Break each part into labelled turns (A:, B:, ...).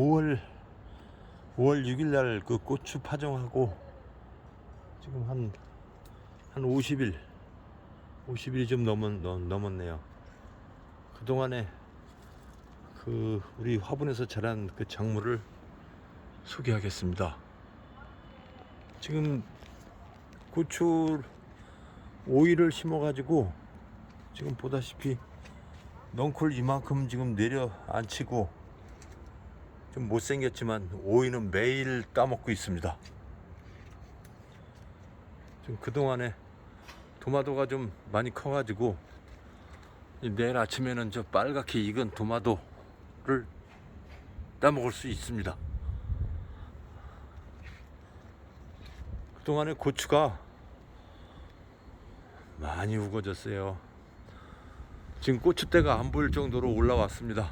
A: 5월 5월 6일 날 그 고추 파종하고 지금 한 한 50일 50일이 좀 넘은 넘- 넘었네요. 그동안에 그 우리 화분에서 자란 그 작물을 소개하겠습니다. 지금 고추 오이를 심어 가지고 지금 보다시피 넝쿨 이만큼 지금 내려 앉히고 좀 못생겼지만 오이는 매일 따먹고 있습니다. 좀 그동안에 도마도가 좀 많이 커가지고 이 내일 아침에는 저 빨갛게 익은 도마도를 따먹을 수 있습니다. 그동안에 고추가 많이 우거졌어요. 지금 고추대가 안 보일 정도로 올라왔습니다.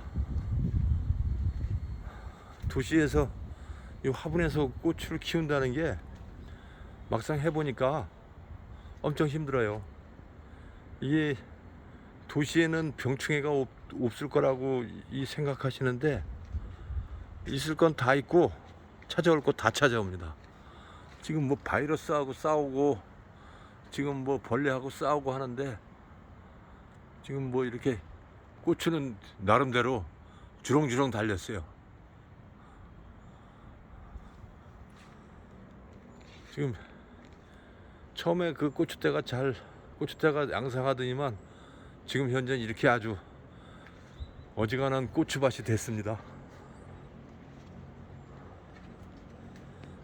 A: 도시에서 이 화분에서 고추를 키운다는 게 막상 해보니까 엄청 힘들어요. 이게 도시에는 병충해가 없, 없을 거라고 이 생각하시는데 있을 건 다 있고 찾아올 거 다 찾아옵니다. 지금 뭐 바이러스하고 싸우고 지금 뭐 벌레하고 싸우고 하는데 지금 뭐 이렇게 고추는 나름대로 주렁주렁 달렸어요. 지금 처음에 그 고추대가 잘 고추대가 양상하더니만 지금 현재 이렇게 아주 어지간한 고추밭이 됐습니다.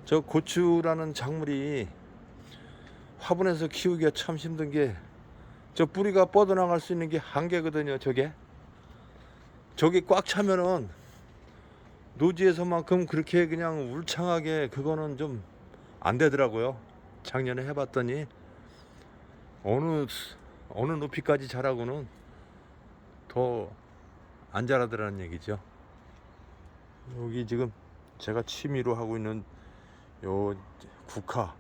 A: 저 고추라는 작물이 화분에서 키우기가 참 힘든 게 저 뿌리가 뻗어나갈 수 있는 게 한계거든요. 저게 저게 꽉 차면은 노지에서만큼 그렇게 그냥 울창하게 그거는 좀 안 되더라고요. 작년에 해봤더니 어느 어느 높이까지 자라고는 더 안 자라더라는 얘기죠. 여기 지금 제가 취미로 하고 있는 요 국화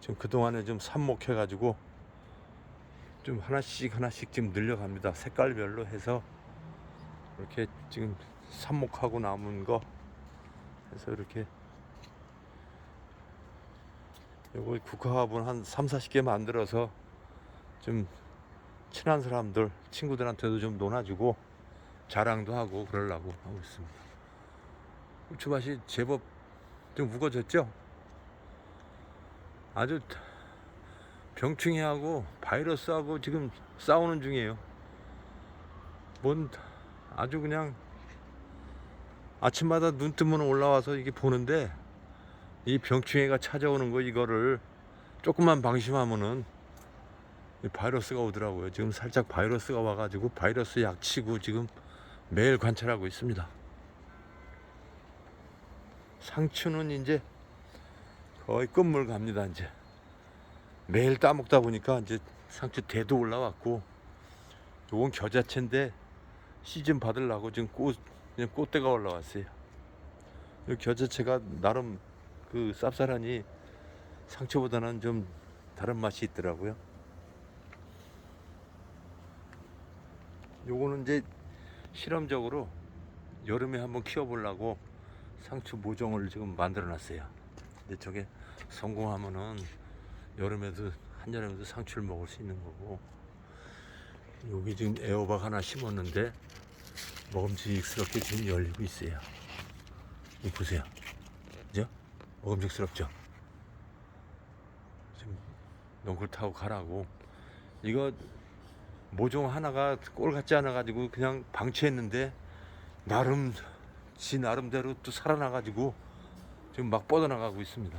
A: 지금 그 동안에 좀 삽목해가지고 좀 하나씩 하나씩 지금 늘려갑니다. 색깔별로 해서 이렇게 지금 삽목하고 남은 거 해서 이렇게 요거 국화화분 한 3, 40개 만들어서 좀 친한 사람들, 친구들한테도 좀 논아주고 자랑도 하고 그러려고 하고 있습니다. 고추밭이 제법 좀 무거졌죠? 아주 병충해하고 바이러스하고 지금 싸우는 중이에요. 뭔 아주 그냥 아침마다 눈 뜨면 올라와서 이게 보는데 이 병충해가 찾아오는 거 이거를 조금만 방심하면은 이 바이러스가 오더라고요. 지금 살짝 바이러스가 와가지고 바이러스 약 치고 지금 매일 관찰하고 있습니다. 상추는 이제 거의 끝물 갑니다. 이제 매일 따먹다 보니까 이제 상추 대도 올라왔고 요건 겨자채인데 시즌 받으려고 지금 꽃 그냥 꽃대가 올라왔어요. 이 겨자채가 나름 그 쌉쌀하니 상추보다는 좀 다른 맛이 있더라고요. 요거는 이제 실험적으로 여름에 한번 키워보려고 상추 모종을 지금 만들어 놨어요. 근데 저게 성공하면은 여름에도 한여름에도 상추를 먹을 수 있는 거고 여기 지금 애호박 하나 심었는데 먹음직스럽게 지금 열리고 있어요. 이 보세요. 그죠? 먹음직스럽죠? 지금 넝쿨 타고 가라고 이거 모종 하나가 꼴 같지 않아 가지고 그냥 방치했는데 나름 지 나름대로 또 살아나 가지고 지금 막 뻗어나가고 있습니다.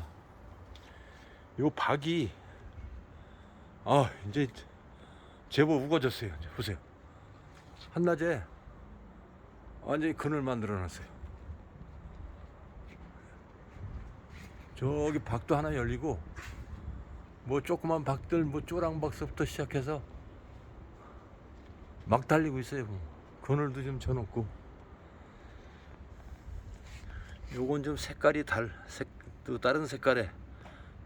A: 요 박이 아 이제 제법 우거졌어요. 보세요. 한낮에 완전히 그늘 만들어 놨어요. 저기 박도 하나 열리고 뭐 조그만 박들 뭐 쪼랑박서부터 시작해서 막 달리고 있어요. 뭐. 그늘도 좀 쳐놓고 요건 좀 색깔이 달, 색, 또 다른 색깔에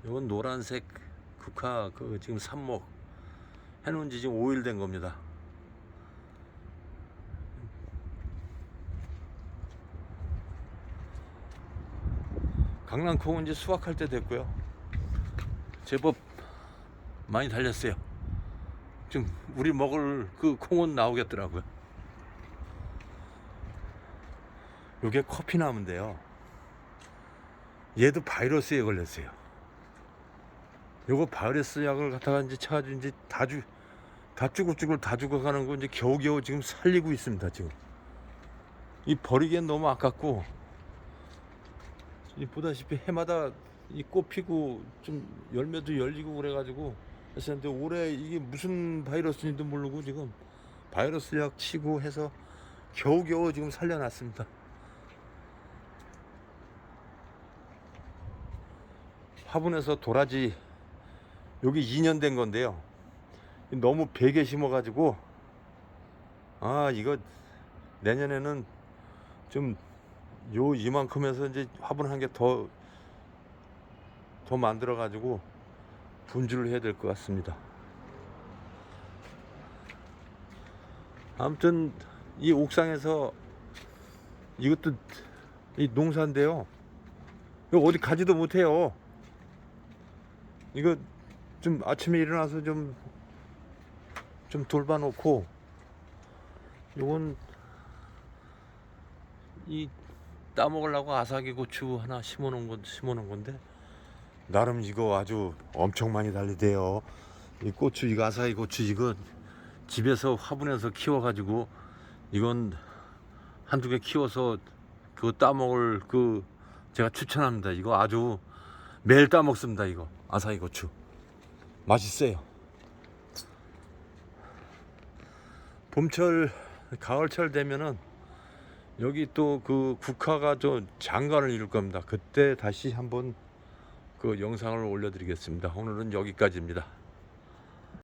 A: 요건 노란색 국화 그 지금 삽목 해놓은 지 지금 5일 된 겁니다. 강낭콩은 이제 수확할 때 됐고요. 제법 많이 달렸어요. 좀 우리 먹을 그 콩은 나오겠더라고요. 요게 커피나무인데요. 얘도 바이러스에 걸렸어요. 요거 바이러스 약을 갖다가 이제 차가지고 이제 다 죽, 다 쭈글쭈글 다 죽어가는 거 이제 겨우겨우 지금 살리고 있습니다, 지금. 이 버리기엔 너무 아깝고, 이 보다시피 해마다 이 꽃 피고 좀 열매도 열리고 그래가지고 했었는데 올해 이게 무슨 바이러스인지도 모르고 지금 바이러스 약 치고 해서 겨우겨우 지금 살려놨습니다. 화분에서 도라지 여기 2년 된 건데요. 너무 베개 심어가지고 아 이거 내년에는 좀 요 이만큼에서 이제 화분 한개더더 만들어 가지고 분주를 해야 될 것 같습니다. 아무튼 이 옥상에서 이것도 이 농사인데요. 이거 어디 가지도 못해요. 이거 좀 아침에 일어나서 좀 좀 돌봐놓고 요건 이 따먹으려고 아삭이 고추 하나 심어놓은 건 심어놓은 건데 나름 이거 아주 엄청 많이 달리대요. 이 고추 이거 아삭이 고추 이거 집에서 화분에서 키워가지고 이건 한두 개 키워서 그거 따먹을 그 제가 추천합니다. 이거 아주 매일 따먹습니다. 이거 아삭이 고추 맛있어요. 봄철 가을철 되면은 여기 또 그 국화가 저 장관을 이룰 겁니다. 그때 다시 한번 그 영상을 올려드리겠습니다. 오늘은 여기까지입니다.